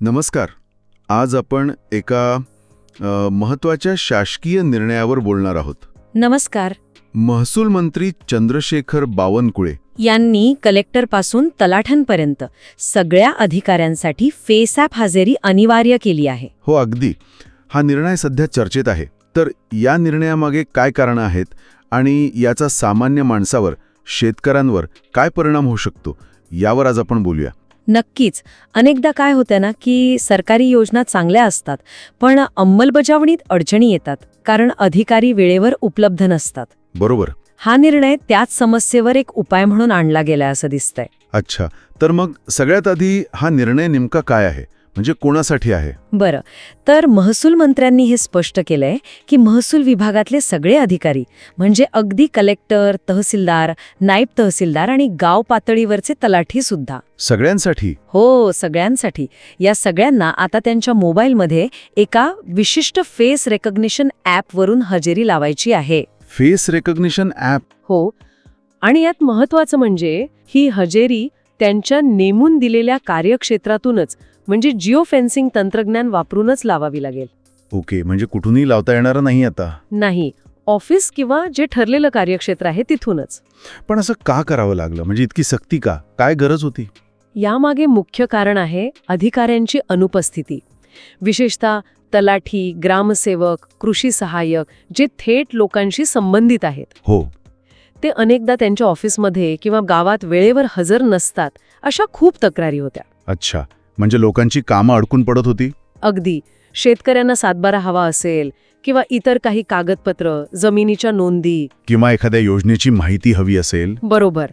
नमस्कार. आज आपण एका महत्त्वाच्या शासकीय निर्णयावर बोलणार आहोत. नमस्कार. महसूल मंत्री चंद्रशेखर बावनकुळे यांनी कलेक्टरपासून तलाठ्यांपर्यंत सगळ्या अधिकाऱ्यांसाठी फेस ॲप हजेरी अनिवार्य केली आहे. हो अगदी. हा निर्णय सध्या चर्चेत आहे. तर या निर्णयामागे काय कारणं आहेत आणि याचा सामान्य माणसावर शेतकऱ्यांवर काय परिणाम होऊ शकतो यावर आज आपण बोलूया. नक्कीच. अनेकदा काय होतं ना की सरकारी योजना चांगल्या असतात पण अंमलबजावणीत अडचणी येतात कारण अधिकारी वेळेवर उपलब्ध नसतात. बरोबर. हा निर्णय त्याच समस्येवर एक उपाय म्हणून आणला गेलाय असं दिसतंय. अच्छा. तर मग सगळ्यात आधी हा निर्णय नेमका काय आहे? म्हणजे कोणासाठी आहे? बरं. तर महसूल मंत्र्यांनी हे स्पष्ट केलंय की महसूल विभागातले सगळे अधिकारी म्हणजे अगदी कलेक्टर तहसीलदार नायब तहसीलदार आणि गाव पातळीवरचे तलाठी सुद्धा. सगळ्यांसाठी? हो सगळ्यांसाठी. या सगळ्यांना आता त्यांच्या मोबाईलमध्ये एका विशिष्ट फेस रेकग्निशन ॲपवरून हजेरी लावायची आहे. Face recognition app? हो. आणि यात महत्वाचं म्हणजे ही हजेरी त्यांच्या नेमून दिलेल्या कार्यक्षेत्रातूनच म्हणजे जिओ फेन्सिंग तंत्रज्ञान वापरूनच लावावी लागेल. ओके म्हणजे कुठूनही लावता येणारं नाही आता? नाही ऑफिस किंवा जे ठरलेलं कार्यक्षेत्र आहे तिथूनच. पण असं का करावं लागलं? म्हणजे इतकी सक्ती का? काय गरज होती? यामागे मुख्य कारण आहे अधिकाऱ्यांची अनुपस्थिती. विशेषतः तलाठी ग्रामसेवक कृषी सहाय्यक जे थेट लोकांशी संबंधित आहेत. हो. ते अनेकदा त्यांच्या ऑफिसमध्ये किंवा गावात वेळेवर हजर नसतात अशा खूप तक्रारी होत्या. अच्छा. म्हणजे लोकांची कामं अडकून पडत होती? अगदी. शेतकऱ्यांना सातबारा हवा असेल किंवा इतर काही कागदपत्र जमिनीच्या नोंदी. किंवा एखाद्या योजनेची माहिती हवी असेल? बरोबर.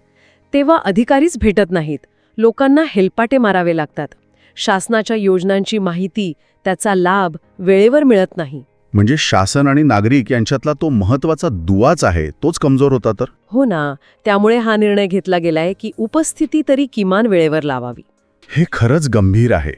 तेव्हा अधिकारीच भेटत नाहीत. लोकांना हेलपाटे मारावे लागतात. शासनाच्या योजनांची माहिती त्याचा लाभ वेळेवर मिळत नाही. म्हणजे शासन आणि नागरिक यांच्यातला तो महत्त्वाचा दुवाच आहे तोच कमजोर होता तर? हो ना. त्यामुळे हा निर्णय घेतला गेलाय की उपस्थिती तरी किमान वेळेवर लावावी. हे खरंच गंभीर आहे.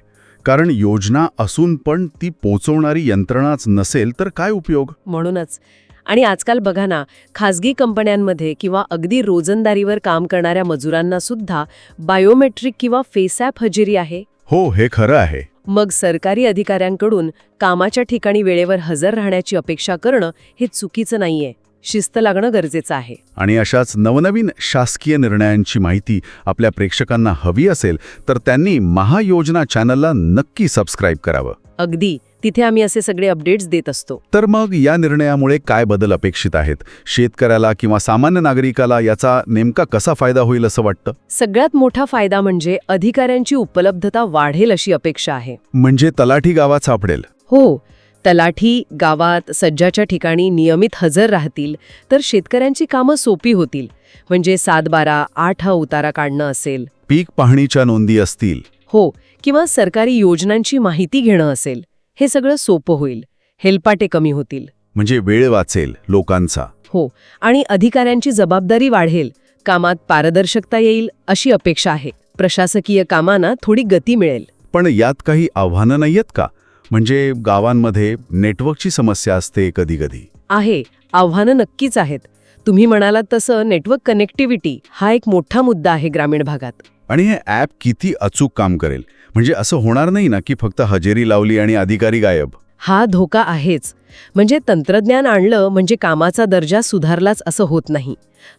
कारण योजना असून पण ती पोचवणारी यंत्रणाच नसेल तर काय उपयोग? म्हणूनच. आणि आजकाल बघा ना खाजगी कंपन्यांमध्ये किंवा अगदी रोजंदारीवर काम करणाऱ्या मजुरांना सुद्धा बायोमेट्रिक किंवा फेसॲप हजेरी आहे? हो हे खरं आहे. मग सरकारी अधिकाऱ्यांकडून कामाच्या ठिकाणी वेळेवर हजर राहण्याची अपेक्षा करणं हे चुकीचं नाहीये. शिस्त लागणं गरजेचं आहे. आणि अशाच नवनवीन शासकीय निर्णयांची माहिती आपल्या प्रेक्षकांना हवी असेल तर त्यांनी महायोजना चॅनलला नक्की सबस्क्राईब करावं. अगदी. तिथे आम्ही असे सगळे अपडेट्स देत असतो. तर मग या निर्णयामुळे काय बदल अपेक्षित आहेत? शेतकऱ्याला किंवा सामान्य नागरिकाला याचा नेमका कसा फायदा होईल असं वाटतं? सगळ्यात मोठा फायदा म्हणजे अधिकाऱ्यांची उपलब्धता वाढेल अशी अपेक्षा आहे. म्हणजे तलाठी गावात सापडेल. हो. तलाठी गावात सज्जाच्या ठिकाणी नियमित हजर राहतील तर शेतकऱ्यांची कामं सोपी होतील. म्हणजे सातबारा आठ हा उतारा काढणं असेल. पीक पाहणीच्या नोंदी असतील. हो किंवा सरकारी योजनांची माहिती घेणं असेल. हे सगळं सोपं होईल. हेलपाटे कमी होतील. म्हणजे वेळ वाचेल लोकांचा. हो आणि अधिकाऱ्यांची जबाबदारी वाढेल. कामात पारदर्शकता येईल अशी अपेक्षा आहे. प्रशासकीय कामांना थोडी गती मिळेल. पण यात काही आव्हानं नाहीयेत का? म्हणजे गावांमध्ये नेटवर्कची समस्या असते कधी कधी आहे. आव्हानं नक्कीच आहेत. तुम्ही म्हणालात तसं नेटवर्क कनेक्टिव्हिटी हा एक मोठा मुद्दा आहे ग्रामीण भागात. आणि हे ॲप किती अचूक काम करेल? म्हणजे असं होणार नाही ना की फक्त हजेरी लावली आणि अधिकारी गायब? हा धोका आहेच. म्हणजे तंत्रज्ञान आणलं म्हणजे कामाचा दर्जा सुधारलाच असं होत नाही.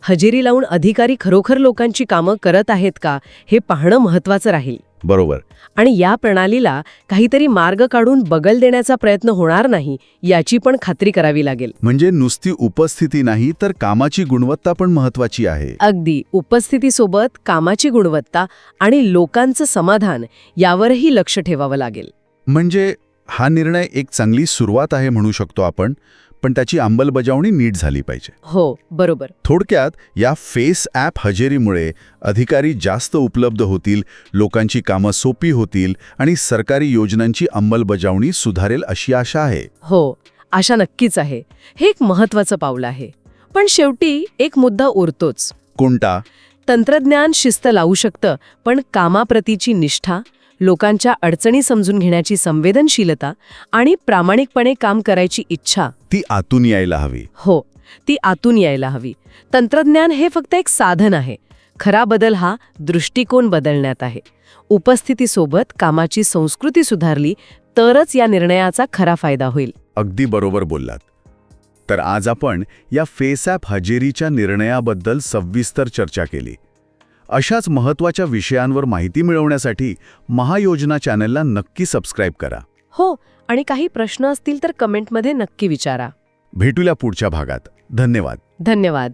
हजेरी लावून अधिकारी खरोखर लोकांची कामं करत आहेत का हे पाहणं महत्वाचं राहील. बरोबर. आणि या प्रणालीला काहीतरी मार्ग काढून बगल देण्याचा प्रयत्न होणार नाही याची पण खात्री करावी लागेल. म्हणजे नुसती उपस्थिती नाही तर कामाची गुणवत्ता पण महत्वाची आहे. अगदी. उपस्थितीसोबत कामाची गुणवत्ता आणि लोकांचं समाधान यावरही लक्ष ठेवावं लागेल. म्हणजे हा निर्णय एक चांगली सुरुवात आहे म्हणू शकतो आपण पण त्याची अंमलबजावणी नीट झाली पाहिजे. हो बरोबर. थोडक्यात या फेस ॲप हजेरीमुळे अधिकारी जास्त उपलब्ध होतील लोकांची कामं सोपी होतील आणि सरकारी योजनांची अंमलबजावणी सुधारेल अशी आशा आहे. हो आशा नक्कीच आहे. हे एक महत्वाचं पाऊल आहे. पण शेवटी एक मुद्दा उरतोच. कोणता? तंत्रज्ञान शिस्त लावू शकतं पण कामाप्रतीची निष्ठा लोकांच्या अडचणी समजून घेण्याची संवेदनशीलता आणि प्रामाणिकपणे काम करायची इच्छा. ती आतून यायला हवी. हो ती आतून यायला हवी. तंत्रज्ञान हे फक्त एक साधन आहे. खरा बदल हा दृष्टिकोन बदलण्यात आहे. उपस्थितीसोबत कामाची संस्कृती सुधारली तरच या निर्णयाचा खरा फायदा होईल. अगदी बरोबर बोललात. तर आज आपण या फेसॅप हजेरीच्या निर्णयाबद्दल सविस्तर चर्चा केली. अशाच महत्त्वाच्या विषयांवर माहिती मिळवण्यासाठी महायोजना चॅनलला नक्की सबस्क्राईब करा. हो आणि काही प्रश्न असतील तर कमेंटमध्ये नक्की विचारा. भेटूया पुढच्या भागात. धन्यवाद. धन्यवाद.